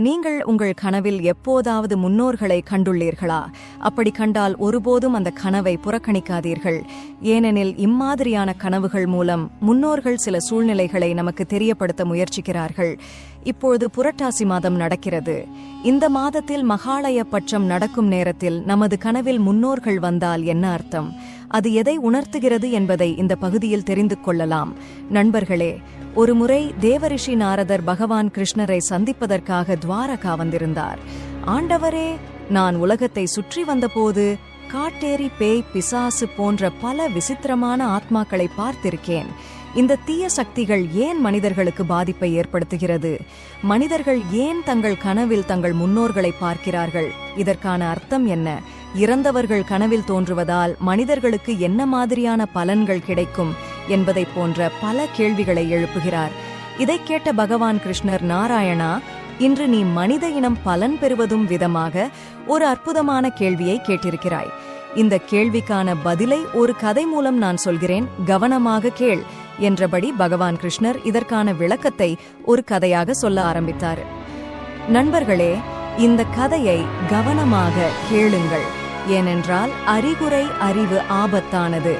நீங்கள் உங்கள் கனவில் எப்போதாவது முன்னோர்களை கண்டுள்ளீர்களா? அப்படி கண்டால் ஒருபோதும் அந்த கனவை புறக்கணிக்காதீர்கள். ஏனெனில் இம்மாதிரியான கனவுகள் மூலம் முன்னோர்கள் சில சூழ்நிலைகளை நமக்கு தெரியப்படுத்த முயற்சிக்கிறார்கள். இப்பொழுது புரட்டாசி மாதம் நடக்கிறது. இந்த மாதத்தில் மகாலய பட்சம் நடக்கும் நேரத்தில் நமது கனவில் முன்னோர்கள் வந்தால் என்ன அர்த்தம்? அது எதை உணர்த்துகிறது என்பதை இந்த பகுதியில் தெரிந்து கொள்ளலாம். நண்பர்களே ஒருமுறை தேவரிஷி நாரதர் பகவான் கிருஷ்ணரை சந்திப்பதற்காக துவாரகா வந்திருந்தார். ஆண்டவரே நான் உலகத்தை சுற்றி வந்தபோது காட்டேரி பேய் பிசாசு போன்ற பல விசித்திரமான ஆத்மாக்களை பார்த்திருக்கேன். இந்த தீய சக்திகள் ஏன் மனிதர்களுக்கு பாதிப்பை ஏற்படுத்துகிறது? மனிதர்கள் ஏன் தங்கள் கனவில் தங்கள் முன்னோர்களை பார்க்கிறார்கள்? இதற்கான அர்த்தம் என்ன? இறந்தவர்கள் கனவில் தோன்றுவதால் மனிதர்களுக்கு என்ன மாதிரியான பலன்கள் கிடைக்கும் என்பதை போன்ற பல கேள்விகளை எழுப்புகிறார். இதை கேட்ட பகவான் கிருஷ்ணர் நாராயணா இன்று நீ மனித இனம் பலன் பெறுவதும் விதமாக ஒரு அற்புதமான கேள்வியை கேட்டிருக்கிறாய். இந்த கேள்விக்கான பதிலை ஒரு கதை மூலம் நான் சொல்கிறேன். கவனமாக கேள். என்றபடி பகவான் கிருஷ்ணர் இதற்கான விளக்கத்தை ஒரு கதையாக சொல்ல ஆரம்பித்தார். நண்பர்களே இந்த கதையை கவனமாக கேளுங்கள். ஏனென்றால் அறிகுறை அறிவு ஆபத்தானது.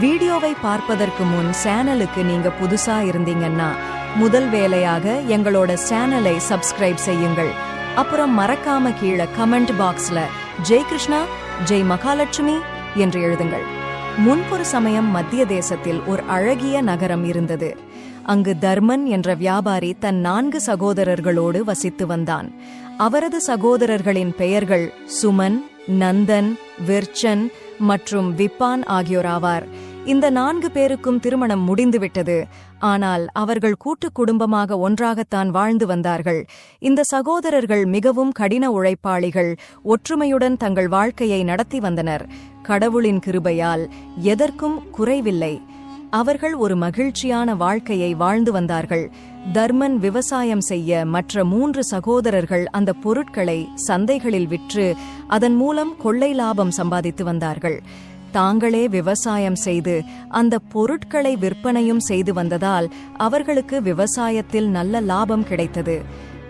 வீடியோவை பார்ப்பதற்கு முன் சேனலுக்கு நீங்க புதுசா இருந்தீங்கன்னா முதல் வேலையாக எங்களோட சேனலை சப்ஸ்கிரைப் செய்யுங்கள். அப்புறம் மறக்காம கீழே கமெண்ட் பாக்ஸ்ல ஜெய் கிருஷ்ணா ஜெய் மகாலட்சுமி என்று எழுதுங்கள். முன்பொரு சமயம் மத்திய தேசத்தில் ஒரு அழகிய நகரம் இருந்தது. அங்கு தர்மன் என்ற வியாபாரி தன் நான்கு சகோதரர்களோடு வசித்து வந்தான். அவரது சகோதரர்களின் பெயர்கள் சுமன் நந்தன் விர்ச்சன் மற்றும் விப்பான் ஆகியோராவார். இந்த நான்கு பேருக்கும் திருமணம் முடிந்துவிட்டது. ஆனால் அவர்கள் கூட்டு குடும்பமாக ஒன்றாகத்தான் வாழ்ந்து வந்தார்கள். இந்த சகோதரர்கள் மிகவும் கடின உழைப்பாளிகள் ஒற்றுமையுடன் தங்கள் வாழ்க்கையை நடத்தி வந்தனர். கடவுளின் கிருபையால் எதற்கும் குறைவில்லை. அவர்கள் ஒரு மகிழ்ச்சியான வாழ்க்கையை வாழ்ந்து வந்தார்கள். தர்மன் விவசாயம் செய்ய மற்ற மூன்று சகோதரர்கள் அந்த பொருட்களை சந்தைகளில் விற்று அதன் மூலம் கொள்ளை லாபம் சம்பாதித்து வந்தார்கள். தாங்களே விவசாயம் செய்து அந்த பொருட்களை விற்பனையும் செய்து வந்ததால் அவர்களுக்கு விவசாயத்தில் நல்ல லாபம் கிடைத்தது.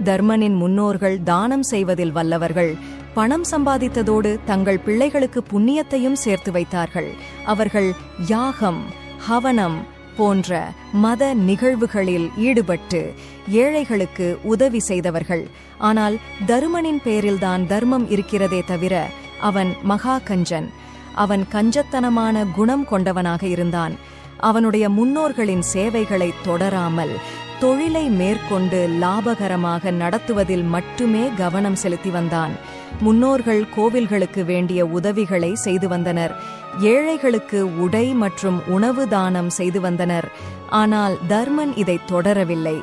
தர்மனின் முன்னோர்கள் தானம் செய்வதில் வல்லவர்கள் பணம் சம்பாதித்ததோடு தங்கள் பிள்ளைகளுக்கு புண்ணியத்தையும் சேர்த்து வைத்தார்கள். அவர்கள் யாகம் ஹவனம் போன்ற மத நிகழ்வுகளில் ஈடுபட்டு ஏழைகளுக்கு உதவி செய்தவர்கள். ஆனால் தருமனின் பேரில்தான் தர்மம் இருக்கிறதே தவிர அவன் மகா கஞ்சன் அவன் கஞ்சத்தனமான குணம் கொண்டவனாக இருந்தான். அவனுடைய முன்னோர்களின் சேவைகளை தொடராமல் தொழிலை மேற்கொண்டு லாபகரமாக நடத்துவதில் மட்டுமே கவனம் செலுத்தி வந்தான். முன்னோர்கள் கோவில்களுக்கு வேண்டிய உதவிகளை செய்து வந்தனர். ஏழைகளுக்கு உடை மற்றும் உணவு தானம் செய்து வந்தனர். ஆனால் தர்மன் இதை தொடரவில்லை.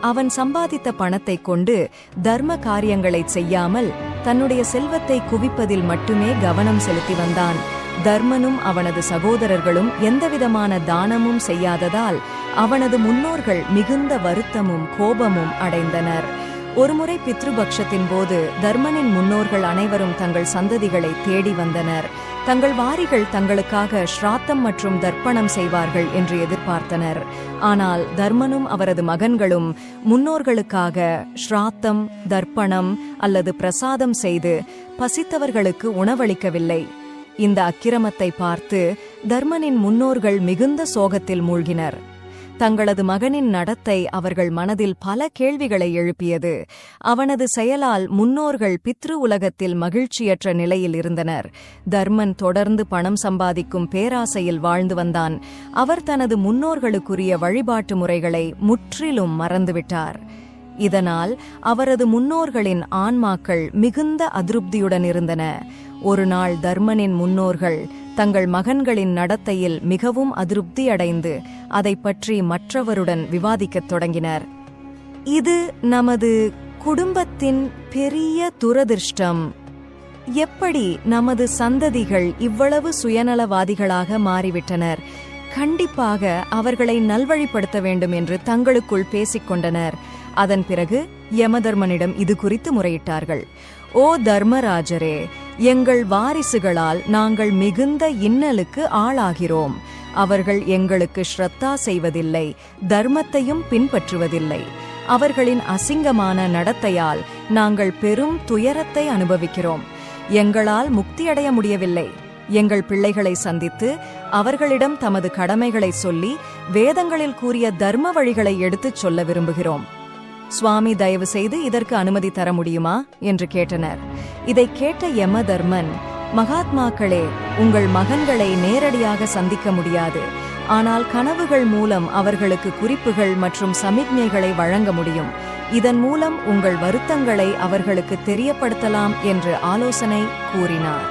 அவன் சம்பாதித்த பணத்தை கொண்டு தர்ம காரியங்களை செய்யாமல் தன்னுடைய செல்வத்தை குவிப்பதில் மட்டுமே கவனம் செலுத்தி வந்தான். தர்மனும் அவனது சகோதரர்களும் எந்தவிதமான தானமும் செய்யாததால் அவனது முன்னோர்கள் மிகுந்த வருத்தமும் கோபமும் அடைந்தனர். ஒருமுறை பித்ருபக்ஷத்தின் போது தர்மனின் முன்னோர்கள் அனைவரும் தங்கள் சந்ததிகளை தேடி வந்தனர். தங்கள் வாரிகள் தங்களுக்காக ஸ்ராத்தம் மற்றும் தர்ப்பணம் செய்வார்கள் என்று எதிர்பார்த்தனர். ஆனால் தர்மனும் அவரது மகன்களும் முன்னோர்களுக்காக ஸ்ராத்தம் தர்ப்பணம் அல்லது பிரசாதம் செய்து பசித்தவர்களுக்கு உணவளிக்கவில்லை. இந்த அக்கிரமத்தை பார்த்து தர்மனின் முன்னோர்கள் மிகுந்த சோகத்தில் மூழ்கினர். தங்களது மகனின் நடத்தை அவர்கள் மனதில் பல கேள்விகளை எழுப்பியது. அவனது செயலால் முன்னோர்கள் பித்ரு உலகத்தில் மகிழ்ச்சியற்ற நிலையில் இருந்தனர். தர்மன் தொடர்ந்து பணம் சம்பாதிக்கும் பேராசையில் வாழ்ந்து வந்தான். அவர் தனது முன்னோர்களுக்குரிய வழிபாட்டு முறைகளை முற்றிலும் மறந்துவிட்டார். இதனால் அவரது முன்னோர்களின் ஆன்மாக்கள் மிகுந்த அதிருப்தியுடன் இருந்தன. ஒரு நாள் தர்மனின் முன்னோர்கள் தங்கள் மகன்களின் நடத்தையில் மிகவும் அதிருப்தி அடைந்து அதை பற்றி மற்றவருடன் விவாதிக்கத் தொடங்கினர். இது நமது குடும்பத்தின் பெரிய துரதிர்ஷ்டம். எப்படி நமது சந்ததிகள் இவ்வளவு சுயநலவாதிகளாக மாறிவிட்டனர்? கண்டிப்பாக அவர்களை நல்வழிப்படுத்த வேண்டும் என்று தங்களுக்குள் பேசிக்கொண்டனர் அதன் பிறகு யமதர்மனிடம் இது குறித்து முறையிட்டார்கள். ஓ தர்மராஜரே எங்கள் வாரிசுகளால் நாங்கள் மிகுந்த இன்னலுக்கு ஆளாகிறோம். அவர்கள் எங்களுக்கு ஸ்ரத்தா செய்வதில்லை தர்மத்தையும் பின்பற்றுவதில்லை. அவர்களின் அசிங்கமான நடத்தையால் நாங்கள் பெரும் துயரத்தை அனுபவிக்கிறோம். எங்களால் முக்தியடைய முடியவில்லை. எங்கள் பிள்ளைகளை சந்தித்து அவர்களிடம் தமது கடமைகளை சொல்லி வேதங்களில் கூறிய தர்ம வழிகளை எடுத்துச் சொல்ல விரும்புகிறோம். சுவாமி தயவு செய்து இதற்கு அனுமதி தர முடியுமா? என்று கேட்டனர். இதை கேட்ட யமதர்மன் மகாத்மாக்களே உங்கள் மகன்களை நேரடியாக சந்திக்க முடியாது. ஆனால் கனவுகள் மூலம் அவர்களுக்கு குறிப்புகள் மற்றும் சமிக்ஞைகளை வழங்க முடியும். இதன் மூலம் உங்கள் வருத்தங்களை அவர்களுக்கு தெரியப்படுத்தலாம் என்று ஆலோசனை கூறினார்.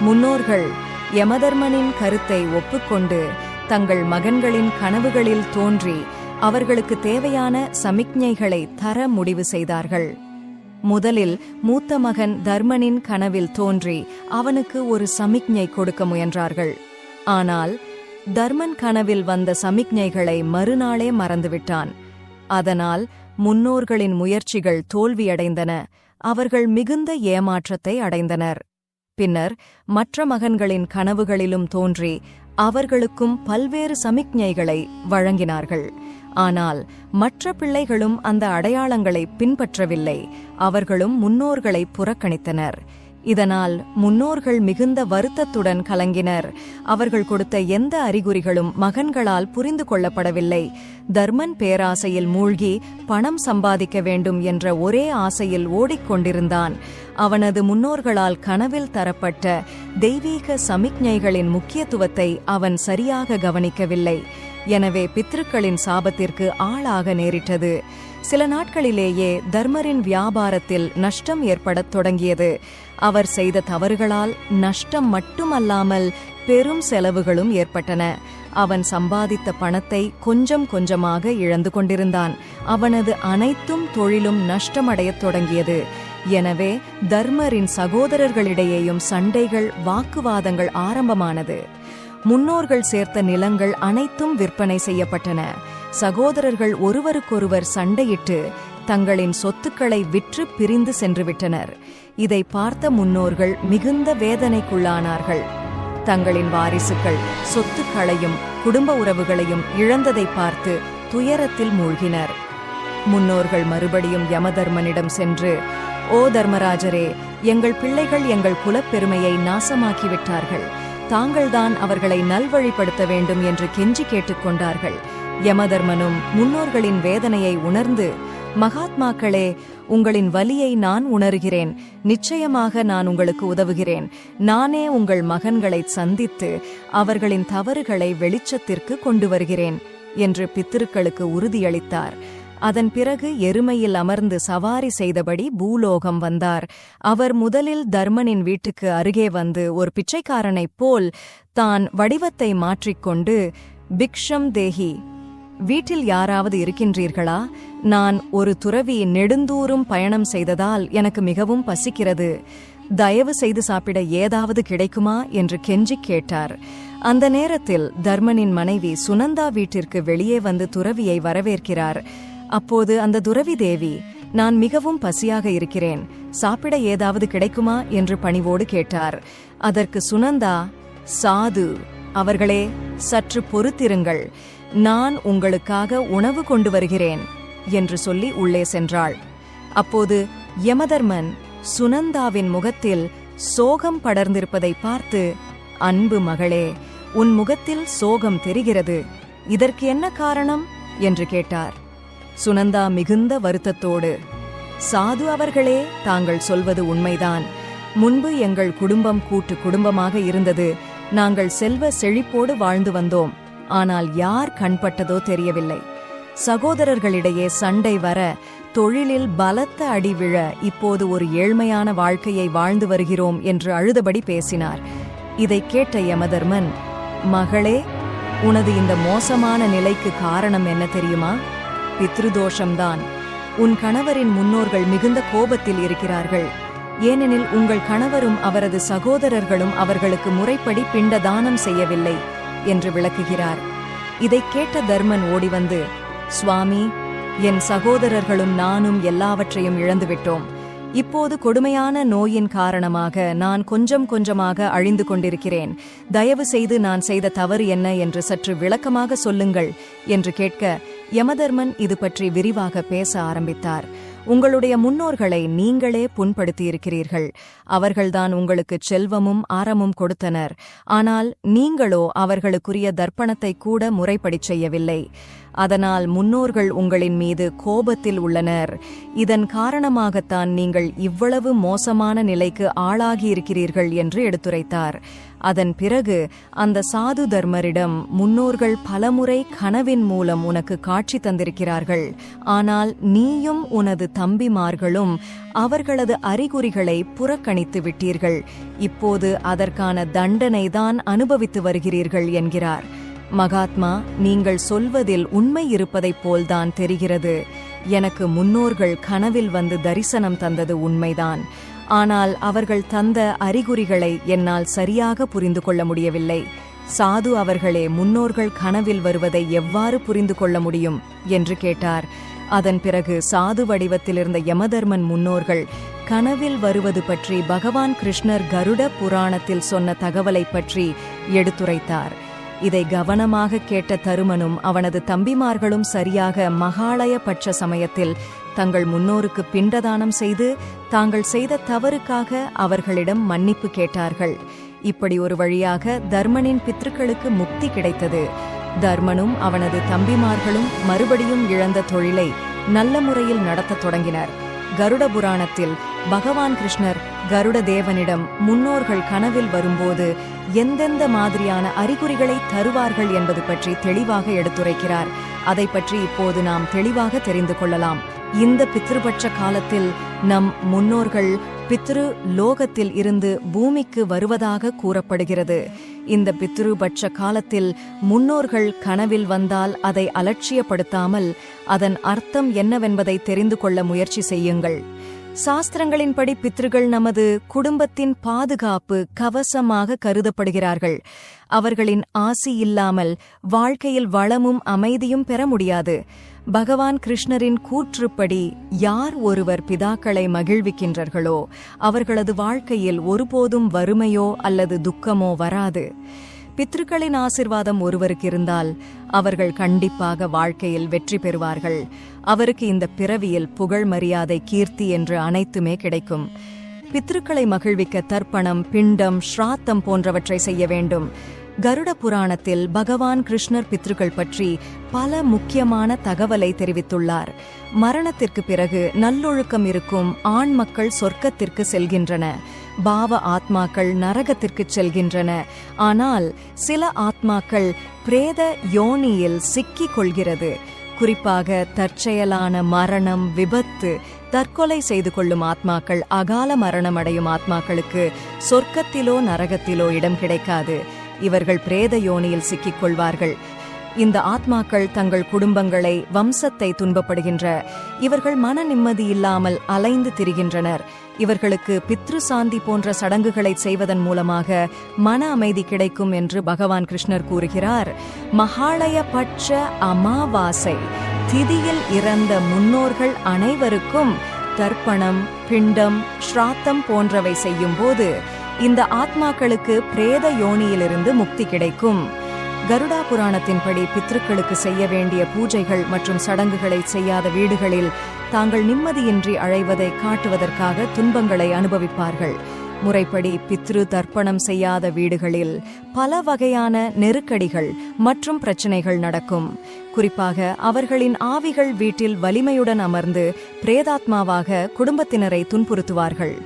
முன்னோர்கள் யமதர்மனின் கருத்தை ஒப்புக்கொண்டு தங்கள் மகன்களின் கனவுகளில் தோன்றி அவர்களுக்கு தேவையான சமிக்ஞைகளை தர முடிவு செய்தார்கள். முதலில் மூத்த மகன் தர்மனின் கனவில் தோன்றி அவனுக்கு ஒரு சமிக்ஞை கொடுக்க முயன்றார்கள். ஆனால் தர்மன் கனவில் வந்த சமிக்ஞைகளை மறுநாளே மறந்துவிட்டான். அதனால் முன்னோர்களின் முயற்சிகள் தோல்வியடைந்தன. அவர்கள் மிகுந்த ஏமாற்றத்தை அடைந்தனர். பின்னர் மற்ற மகன்களின் கனவுகளிலும் தோன்றி அவர்களுக்கும் பல்வேறு சமிக்ஞைகளை வழங்கினார்கள். ஆனால் மற்ற பிள்ளைகளும் அந்த அடையாளங்களை பின்பற்றவில்லை. அவர்களும் முன்னோர்களை புறக்கணித்தனர். இதனால் முன்னோர்கள் மிகுந்த வருத்தத்துடன் கலங்கினர். அவர்கள் கொடுத்த எந்த அறிகுறிகளும் மகன்களால் புரிந்து கொள்ளப்படவில்லை. தர்மன் பேராசையில் மூழ்கி பணம் சம்பாதிக்க வேண்டும் என்ற ஒரே ஆசையில் ஓடிக்கொண்டிருந்தான். அவனது முன்னோர்களால் கனவில் தரப்பட்ட தெய்வீக சமிக்ஞைகளின் முக்கியத்துவத்தை அவன் சரியாக கவனிக்கவில்லை. எனவே பித்ருக்களின் சாபத்திற்கு ஆளாக நேரிட்டது. சில நாட்களிலேயே தர்மரின் வியாபாரத்தில் நஷ்டம் ஏற்படத் தொடங்கியது. அவர் செய்த தவறுகளால் நஷ்டம் மட்டுமல்லாமல் பெரும் செலவுகளும் ஏற்பட்டன. அவன் சம்பாதித்த பணத்தை கொஞ்சம் கொஞ்சமாக இழந்து கொண்டிருந்தான். அவனது அனைத்தும் தொழிலும் நஷ்டமடையத் தொடங்கியது. எனவே தர்மரின் சகோதரர்களிடையேயும் சண்டைகள் வாக்குவாதங்கள் ஆரம்பமானது. முன்னோர்கள் சேர்த்த நிலங்கள் அனைத்தும் விற்பனை செய்யப்பட்டன. சகோதரர்கள் ஒருவருக்கொருவர் சண்டையிட்டு தங்களின் சொத்துக்களை விற்று பிரிந்து சென்றுவிட்டனர். இதை பார்த்த முன்னோர்கள் மிகுந்த வேதனைக்குள்ளானார்கள். தங்களின் வாரிசுகள் சொத்துக்களையும் குடும்ப உறவுகளையும் இழந்ததை பார்த்து துயரத்தில் மூழ்கினர். முன்னோர்கள் மறுபடியும் யமதர்மனிடம் சென்று ஓ தர்மராஜரே எங்கள் பிள்ளைகள் எங்கள் குலப்பெருமையை நாசமாக்கிவிட்டார்கள். தாங்கள்தான் அவர்களை நல்வழிப்படுத்த வேண்டும் என்று கெஞ்சி கேட்டுக்கொண்டார்கள். யமதர்மனும் முன்னோர்களின் வேதனையை உணர்ந்து மகாத்மாக்களே உங்களின் வலியை நான் உணர்கிறேன். நிச்சயமாக நான் உங்களுக்கு உதவுகிறேன். நானே உங்கள் மகன்களை சந்தித்து அவர்களின் தவறுகளை வெளிச்சத்திற்கு கொண்டு வருகிறேன் என்று பித்திருக்களுக்கு உறுதியளித்தார். அதன் பிறகு எருமையில் அமர்ந்து சவாரி செய்தபடி பூலோகம் வந்தார். அவர் முதலில் தர்மனின் வீட்டுக்கு அருகே வந்து ஒரு பிச்சைக்காரனைப் போல் தான் வடிவத்தை மாற்றிக்கொண்டு பிக்ஷம் தேஹி வீட்டில் யாராவது இருக்கின்றீர்களா? நான் ஒரு துறவி நெடுந்தூரும் பயணம் செய்ததால் எனக்கு மிகவும் பசிக்கிறது. தயவு செய்து சாப்பிட ஏதாவது கிடைக்குமா? என்று கெஞ்சிக் கேட்டார். அந்த நேரத்தில் தர்மனின் மனைவி சுனந்தா வீட்டிற்கு வெளியே வந்து துறவியை வரவேற்கிறார். அப்போது அந்த துறவி தேவி நான் மிகவும் பசியாக இருக்கிறேன். சாப்பிட ஏதாவது கிடைக்குமா? என்று பணிவோடு கேட்டார். அதற்கு சுனந்தா சாது அவர்களே சற்று பொறுத்திருங்கள். நான் உங்களுக்காக உணவு கொண்டு வருகிறேன் என்று சொல்லி உள்ளே சென்றாள். அப்போது யமதர்மன் சுனந்தாவின் முகத்தில் சோகம் படர்ந்திருப்பதை பார்த்து அன்பு மகளே உன் முகத்தில் சோகம் தெரிகிறது. இதற்கு என்ன காரணம்? என்று கேட்டார். சுனந்தா மிகுந்த வருத்தத்தோடு சாது அவர்களே தாங்கள் சொல்வது உண்மைதான். முன்பு எங்கள் குடும்பம் கூட்டு குடும்பமாக இருந்தது. நாங்கள் செல்வ செழிப்போடு வாழ்ந்து வந்தோம். ஆனால் யார் கண்பட்டதோ தெரியவில்லை. சகோதரர்களிடையே சண்டை வர தொழிலில் பலத்த அடி விழ இப்போது ஒரு ஏழ்மையான வாழ்க்கையை வாழ்ந்து வருகிறோம் என்று அழுதபடி பேசினார். இதைக் கேட்ட யமதர்மன் மகளே உனது இந்த மோசமான நிலைக்கு காரணம் என்ன தெரியுமா? பித்ருதோஷம்தான். உன் கணவரின் முன்னோர்கள் மிகுந்த கோபத்தில் இருக்கிறார்கள். ஏனெனில் உங்கள் கணவரும் அவரது சகோதரர்களும் அவர்களுக்கு முறைப்படி பிண்ட தானம் செய்யவில்லை என்று விளக்குகிறார். இதை கேட்ட தர்மன் ஓடிவந்து சுவாமி என் சகோதரர்களும் நானும் எல்லாவற்றையும் இழந்துவிட்டோம். இப்போது கொடுமையான நோயின் காரணமாக நான் கொஞ்சம் கொஞ்சமாக அழிந்து கொண்டிருக்கிறேன். தயவு செய்து நான் செய்த தவறு என்ன என்று சற்று விளக்கமாக சொல்லுங்கள் என்று கேட்க யமதர்மன் இது பற்றி விரிவாக பேச ஆரம்பித்தார். உங்களுடைய முன்னோர்களை நீங்களே புண்படுத்தியிருக்கிறீர்கள். அவர்கள்தான் உங்களுக்கு செல்வமும் ஆரமும் கொடுத்தனர். ஆனால் நீங்களோ அவர்களுக்குரிய தர்ப்பணத்தை கூட முறைப்படி செய்யவில்லை. அதனால் முன்னோர்கள் உங்களின் மீது கோபத்தில் உள்ளனர். இதன் காரணமாகத்தான் நீங்கள் இவ்வளவு மோசமான நிலைக்கு ஆளாகியிருக்கிறீர்கள் என்று எடுத்துரைத்தார். அதன் பிறகு அந்த சாது தர்மரிடம் முன்னோர்கள் பலமுறை கனவின் மூலம் உனக்கு காட்சி தந்திருக்கிறார்கள். ஆனால் நீயும் உனது தம்பிமார்களும் அவர்களது அறிகுறிகளை புறக்கணித்து விட்டீர்கள். இப்போது அதற்கான தண்டனைதான் அனுபவித்து வருகிறீர்கள் என்கிறார். மகாத்மா நீங்கள் சொல்வதில் உண்மை இருப்பதைப் போல்தான் தெரிகிறது. எனக்கு முன்னோர்கள் கனவில் வந்து தரிசனம் தந்தது உண்மைதான். ஆனால் அவர்கள் தந்த அறிகுறிகளை என்னால் சரியாக புரிந்து கொள்ள முடியவில்லை. சாது அவர்களே முன்னோர்கள் கனவில் வருவதை எவ்வாறு புரிந்து கொள்ள முடியும்? என்று கேட்டார். அதன் பிறகு சாது வடிவத்திலிருந்த யமதர்மன் முன்னோர்கள் கனவில் வருவது பற்றி பகவான் கிருஷ்ணர் கருட புராணத்தில் சொன்ன தகவலை பற்றி எடுத்துரைத்தார். இதை கவனமாக கேட்ட தருமனும் அவனது தம்பிமார்களும் சரியாக மகாலய பட்ச சமயத்தில் தங்கள் முன்னோருக்கு பிண்டதானம் செய்து தாங்கள் செய்த தவறுக்காக அவர்களிடம் மன்னிப்பு கேட்டார்கள். இப்படி ஒரு வழியாக தர்மனின் பித்ருக்களுக்கு முக்தி கிடைத்தது. தர்மனும் அவனது தம்பிமார்களும் மறுபடியும் இழந்த தொழிலை நல்ல முறையில் நடத்தத் தொடங்கினர். கருட புராணத்தில் பகவான் கிருஷ்ணர் கருட தேவனிடம் முன்னோர்கள் கனவில் வரும்போது எந்தெந்த மாதிரியான அறிகுறிகளை தருவார்கள் என்பது பற்றி தெளிவாக எடுத்துரைக்கிறார். அதை பற்றி இப்போது நாம் தெளிவாக தெரிந்து கொள்ளலாம். இந்த பித்ருபட்ச காலத்தில் நம் முன்னோர்கள் பித்ரு லோகத்தில் இருந்து பூமிக்கு வருவதாக கூறப்படுகிறது. இந்த பித்ருபட்ச காலத்தில் முன்னோர்கள் கனவில் வந்தால் அதை அலட்சியப்படுத்தாமல் அதன் அர்த்தம் என்னவென்பதை தெரிந்து கொள்ள முயற்சி செய்யுங்கள். சாஸ்திரங்களின்படி பித்ருகள் நமது குடும்பத்தின் பாதுகாப்பு கவசமாக கருதப்படுகிறார்கள். அவர்களின் ஆசி இல்லாமல் வாழ்க்கையில் வளமும் அமைதியும் பெற முடியாது. பகவான் கிருஷ்ணரின் கூற்றுப்படி யார் ஒருவர் பிதாக்களை மகிழ்விக்கின்றார்களோ அவர்களது வாழ்க்கையில் ஒருபோதும் வறுமையோ அல்லது துக்கமோ வராது. பித்ருக்களின் ஆசிர்வாதம் ஒருவருக்கு இருந்தால் அவர்கள் கண்டிப்பாக வாழ்க்கையில் வெற்றி பெறுவார்கள். அவருக்கு இந்த பிறவியில் புகழ் மரியாதை கீர்த்தி என்று அனைத்துமே கிடைக்கும். பித்ருக்களை மகிழ்விக்க தர்ப்பணம் பிண்டம் ஸ்ராத்தம் போன்றவற்றை செய்ய வேண்டும். கருட புராணத்தில் பகவான் கிருஷ்ணர் பித்ருக்கள் பற்றி பல முக்கியமான தகவலை தெரிவித்துள்ளார். மரணத்திற்கு பிறகு நல்லொழுக்கம் இருக்கும் ஆண் மக்கள் சொர்க்கத்திற்கு செல்கின்றன. பாவ ஆத்மாக்கள் நரகத்திற்கு செல்கின்றன. ஆனால் சில ஆத்மாக்கள் பிரேத யோனியில் சிக்கிக் கொள்கிறது குறிப்பாக தற்செயலான மரணம் விபத்து தற்கொலை செய்து கொள்ளும் ஆத்மாக்கள் அகால மரணம் அடையும் ஆத்மாக்களுக்கு சொர்க்கத்திலோ நரகத்திலோ இடம் கிடைக்காது. இவர்கள் பிரேத யோனியில் சிக்கிக் கொள்வார்கள் இந்த ஆத்மாக்கள் தங்கள் குடும்பங்களை வம்சத்தை துன்பப்படுகின்ற இவர்கள் மன நிம்மதி இல்லாமல் அலைந்து திரிகின்றனர். இவர்களுக்கு பித்ரு சாந்தி போன்ற சடங்குகளை செய்வதன் மூலமாக மன அமைதி கிடைக்கும் என்று பகவான் கிருஷ்ணர் கூறுகிறார். மகாலய பட்ச அமாவாசை. திதியில் இறந்த முன்னோர்கள் அனைவருக்கும் தர்ப்பணம் பிண்டம் ஸ்ராத்தம் போன்றவை செய்யும் போது இந்த ஆத்மாக்களுக்கு பிரேத யோனியிலிருந்து முக்தி கிடைக்கும். கருடா புராணத்தின்படி பித்ருக்களுக்கு செய்ய வேண்டிய பூஜைகள் மற்றும் சடங்குகளை செய்யாத வீடுகளில் தாங்கள் நிம்மதியின்றி அழைவதை காட்டுவதற்காக துன்பங்களை அனுபவிப்பார்கள். முறைப்படி பித்ரு தர்ப்பணம் செய்யாத வீடுகளில் பல வகையான நெருக்கடிகள் மற்றும் பிரச்சனைகள் நடக்கும். குறிப்பாக அவர்களின் ஆவிகள் வீட்டில் வலிமையுடன் அமர்ந்து பிரேதாத்மாவாக குடும்பத்தினரை துன்புறுத்துவார்கள்.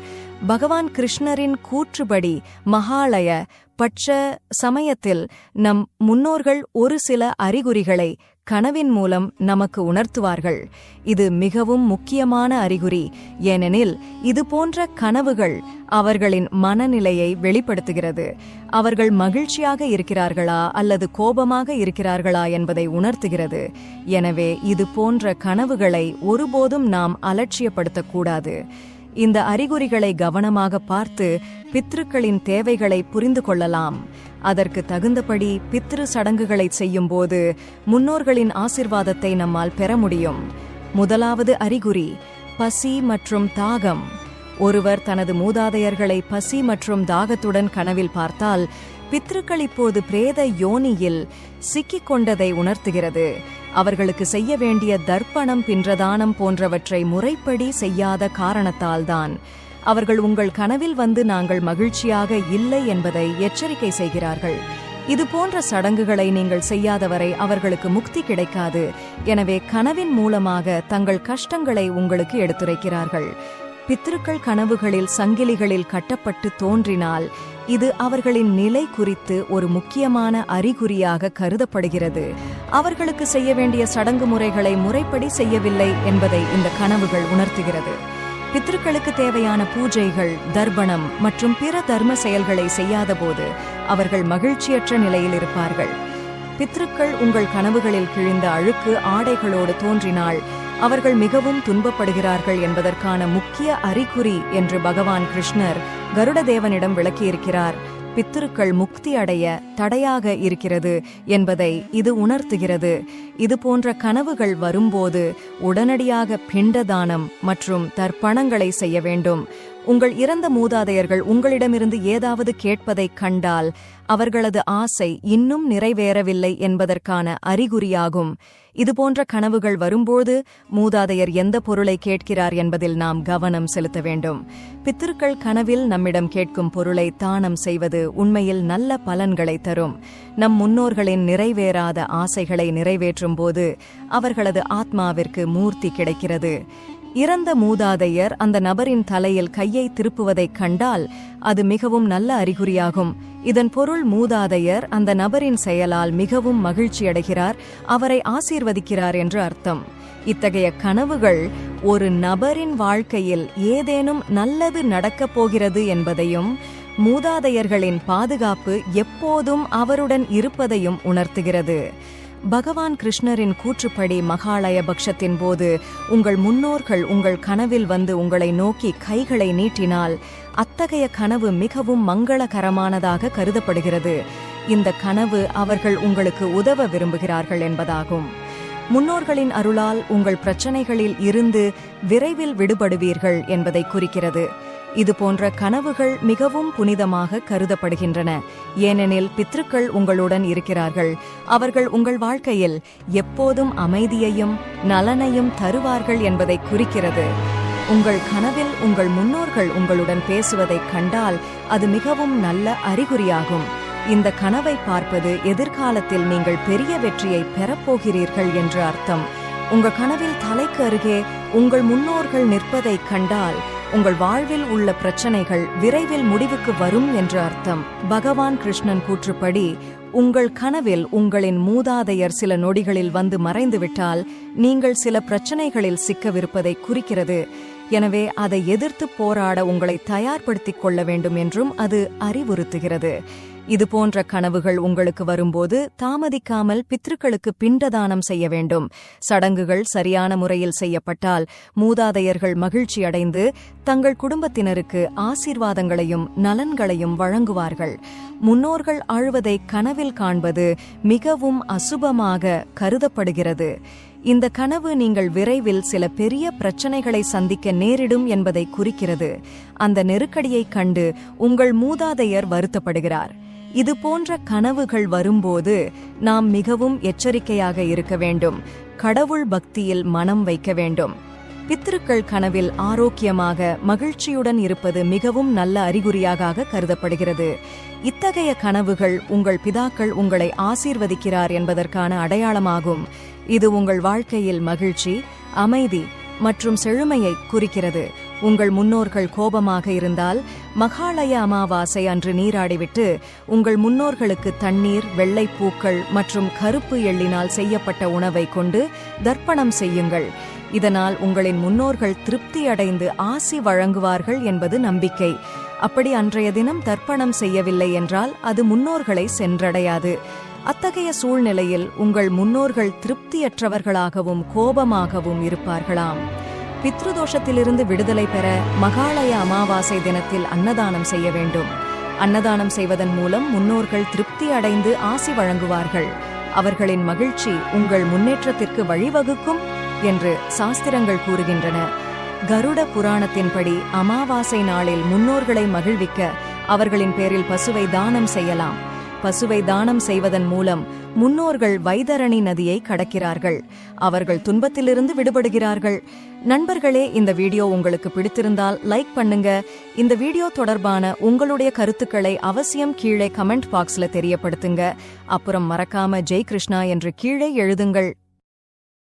பகவான் கிருஷ்ணரின் கூற்றுப்படி மகாலய பட்ச சமயத்தில் நம் முன்னோர்கள் ஒரு சில அறிகுறிகளை கனவின் மூலம் நமக்கு உணர்த்துவார்கள். இது மிகவும் முக்கியமான அறிகுறி. ஏனெனில் இது போன்ற கனவுகள் அவர்களின் மனநிலையை வெளிப்படுத்துகிறது. அவர்கள் மகிழ்ச்சியாக இருக்கிறார்களா அல்லது கோபமாக இருக்கிறார்களா என்பதை உணர்த்துகிறது. எனவே இது போன்ற கனவுகளை ஒருபோதும் நாம் அலட்சியப்படுத்தக்கூடாது. இந்த அறிகுறிகளை கவனமாக பார்த்து பித்ருக்களின் தேவைகளை புரிந்து கொள்ளலாம். அதற்கு தகுந்தபடி பித்ரு சடங்குகளை செய்யும்போது முன்னோர்களின் ஆசிர்வாதத்தை நம்மால் பெற முடியும். முதலாவது அறிகுறி பசி மற்றும் தாகம். ஒருவர் தனது மூதாதையர்களை பசி மற்றும் தாகத்துடன் கனவில் பார்த்தால் பித்ருக்கள் இப்போது பிரேத யோனியில் சிக்கிக் கொண்டதை உணர்த்துகிறது. அவர்களுக்கு செய்ய வேண்டிய தர்ப்பணம் பின்றதானம் போன்றவற்றை முறைப்படி செய்யாத காரணத்தால்தான் அவர்கள் உங்கள் கனவில் வந்து நாங்கள் மகிழ்ச்சியாக இல்லை என்பதை எச்சரிக்கை செய்கிறார்கள். இது போன்ற சடங்குகளை நீங்கள் செய்யாதவரை அவர்களுக்கு முக்தி கிடைக்காது. எனவே கனவின் மூலமாக தங்கள் கஷ்டங்களை உங்களுக்கு எடுத்துரைக்கிறார்கள். பித்ருக்கள் கனவுகளில் சங்கிலிகளில் கட்டப்பட்டு தோன்றினால் இது அவர்களின் நிலை குறித்து ஒரு முக்கியமான அறிகுறியாக கருதப்படுகிறது. அவர்களுக்கு செய்ய வேண்டிய சடங்கு முறைகளை முறைப்படி செய்யவில்லை என்பதை இந்த கனவுகள் உணர்த்துகிறது. பித்ருக்களுக்கு தேவையான பூஜைகள் தர்ப்பணம் மற்றும் பிற தர்ம செயல்களை செய்யாதபோது அவர்கள் மகிழ்ச்சியற்ற நிலையில் இருப்பார்கள். பித்ருக்கள் உங்கள் கனவுகளில் கிழிந்த அழுக்கு ஆடைகளோடு தோன்றினால் அவர்கள் மிகவும் துன்பப்படுகிறார்கள் என்பதற்கான முக்கிய அறிகுறி என்று பகவான் கிருஷ்ணர் கருடதேவனிடம் விளக்கியிருக்கிறார். பித்திருக்கள் முக்தி அடைய தடையாக இருக்கிறது என்பதை இது உணர்த்துகிறது. இது போன்ற கனவுகள் வரும்போது உடனடியாக பிண்டதானம் மற்றும் தர்ப்பணங்களை செய்ய வேண்டும். உங்கள் இறந்த மூதாதையர்கள் உங்களிடமிருந்து ஏதாவது கேட்பதைக் கண்டால் அவர்களது ஆசை இன்னும் நிறைவேறவில்லை என்பதற்கான அறிகுறியாகும். இதுபோன்ற கனவுகள் வரும்போது மூதாதையர் எந்த பொருளை கேட்கிறார் என்பதில் நாம் கவனம் செலுத்த வேண்டும். பித்திருக்கள் கனவில் நம்மிடம் கேட்கும் பொருளை தானம் செய்வது உண்மையில் நல்ல பலன்களை தரும். நம் முன்னோர்களின் நிறைவேறாத ஆசைகளை நிறைவேற்றும் போது அவர்களது ஆத்மாவிற்கு மூர்த்தி கிடைக்கிறது. இறந்த மூதாதையர் அந்த நபரின் தலையில் கையை திருப்புவதைக் கண்டால் அது மிகவும் நல்ல அறிகுறியாகும். இதன் பொருள் மூதாதையர் அந்த நபரின் செயலால் மிகவும் மகிழ்ச்சியடைகிறார் அவரை ஆசீர்வதிக்கிறார் என்று அர்த்தம். இத்தகைய கனவுகள் ஒரு நபரின் வாழ்க்கையில் ஏதேனும் நல்லது நடக்கப் போகிறது என்பதையும் மூதாதையர்களின் பாதுகாப்பு எப்போதும் அவருடன் இருப்பதையும் உணர்த்துகிறது. பகவான் கிருஷ்ணரின் கூற்றுப்படி மகாலய பக்ஷத்தின் போது உங்கள் முன்னோர்கள் உங்கள் கனவில் வந்து உங்களை நோக்கி கைகளை நீட்டினால் அத்தகைய கனவு மிகவும் மங்களகரமானதாக கருதப்படுகிறது. இந்த கனவு அவர்கள் உங்களுக்கு உதவ விரும்புகிறார்கள் என்பதாகும். முன்னோர்களின் அருளால் உங்கள் பிரச்சனைகளில் இருந்து விரைவில் விடுபடுவீர்கள் என்பதை குறிக்கிறது. இது போன்ற கனவுகள் மிகவும் புனிதமாக கருதப்படுகின்றன. ஏனெனில் பித்ருக்கள் உங்களுடன் இருக்கிறார்கள். அவர்கள் உங்கள் வாழ்க்கையில் எப்போதும் அமைதியையும் நலனையும் தருவார்கள் என்பதை குறிக்கிறது. உங்கள் கனவில் உங்கள் முன்னோர்கள் உங்களுடன் பேசுவதைக் கண்டால் அது மிகவும் நல்ல அறிகுறியாகும். இந்த கனவை பார்ப்பது எதிர்காலத்தில் நீங்கள் பெரிய வெற்றியை பெறப்போகிறீர்கள் என்று அர்த்தம். உங்கள் கனவில் தலைக்கு அருகே உங்கள் முன்னோர்கள் நிற்பதைக் கண்டால் உங்கள் வாழ்வில் உள்ள பிரச்சனைகள் விரைவில் முடிவுக்கு வரும் என்று அர்த்தம். பகவான் கிருஷ்ணன் கூற்றுப்படி உங்கள் கனவில் உங்களின் மூதாதையர் சில நொடிகளில் வந்து மறைந்துவிட்டால் நீங்கள் சில பிரச்சனைகளில் சிக்கவிருப்பதை குறிக்கிறது. எனவே அதை எதிர்த்து போராட உங்களை தயார்படுத்திக் கொள்ள வேண்டும் என்றும் அது அறிவுறுத்துகிறது. இது போன்ற கனவுகள் உங்களுக்கு வரும்போது தாமதிக்காமல் பித்ருக்களுக்கு பிண்டதானம் செய்ய வேண்டும். சடங்குகள் சரியான முறையில் செய்யப்பட்டால் மூதாதையர்கள் மகிழ்ச்சியடைந்து தங்கள் குடும்பத்தினருக்கு ஆசீர்வாதங்களையும் நலன்களையும் வழங்குவார்கள். முன்னோர்கள் ஆழ்வதை கனவில் காண்பது மிகவும் அசுபமாக கருதப்படுகிறது. இந்த கனவு நீங்கள் விரைவில் சில பெரிய பிரச்சனைகளை சந்திக்க நேரிடும் என்பதை குறிக்கிறது. அந்த நெருக்கடியைக் கண்டு உங்கள் மூதாதையர் வருத்தப்படுகிறார். இது போன்ற கனவுகள் வரும்போது நாம் மிகவும் எச்சரிக்கையாக இருக்க வேண்டும். கடவுள் பக்தியில் மனம் வைக்க வேண்டும். பித்திருக்கள் கனவில் ஆரோக்கியமாக மகிழ்ச்சியுடன் இருப்பது மிகவும் நல்ல அறிகுறியாக கருதப்படுகிறது. இத்தகைய கனவுகள் உங்கள் பிதாக்கள் உங்களை ஆசீர்வதிக்கிறார் என்பதற்கான அடையாளமாகும். இது உங்கள் வாழ்க்கையில் மகிழ்ச்சி அமைதி மற்றும் செழுமையை குறிக்கிறது. உங்கள் முன்னோர்கள் கோபமாக இருந்தால் மகாலய அமாவாசை அன்று நீராடிவிட்டு உங்கள் முன்னோர்களுக்கு தண்ணீர் வெள்ளைப்பூக்கள் மற்றும் கருப்பு எள்ளினால் செய்யப்பட்ட உணவை கொண்டு தர்ப்பணம் செய்யுங்கள். இதனால் உங்களின் முன்னோர்கள் திருப்தி அடைந்து ஆசி வழங்குவார்கள் என்பது நம்பிக்கை. அப்படி அன்றைய தினம் தர்ப்பணம் செய்யவில்லை என்றால் அது முன்னோர்களை சென்றடையாது. அத்தகைய சூழ்நிலையில் உங்கள் முன்னோர்கள் திருப்தியற்றவர்களாகவும் கோபமாகவும் இருப்பார்களாம். பித்ருதோஷத்திலிருந்து விடுதலை பெற மகாலய அமாவாசை தினத்தில் அன்னதானம் செய்ய வேண்டும். அன்னதானம் செய்வதன் மூலம் முன்னோர்கள் திருப்தி அடைந்து ஆசி வழங்குவார்கள். அவர்களின் மகிழ்ச்சி உங்கள் முன்னேற்றத்திற்கு வழிவகுக்கும் என்று சாஸ்திரங்கள் கூறுகின்றன. கருட புராணத்தின்படி அமாவாசை நாளில் முன்னோர்களை மகிழ்விக்க அவர்களின் பேரில் பசுவை தானம் செய்யலாம். பசுவை தானம் செய்வதன் மூலம் முன்னோர்கள் வைதரணி நதியை கடக்கிறார்கள். அவர்கள் துன்பத்திலிருந்து விடுபடுகிறார்கள். நண்பர்களே இந்த வீடியோ உங்களுக்கு பிடித்திருந்தால் லைக் பண்ணுங்க. இந்த வீடியோ தொடர்பான உங்களுடைய கருத்துக்களை அவசியம் கீழே கமெண்ட் பாக்ஸ்ல தெரியப்படுத்துங்க. அப்புறம் மறக்காம ஜெய் கிருஷ்ணா என்று கீழே எழுதுங்கள்.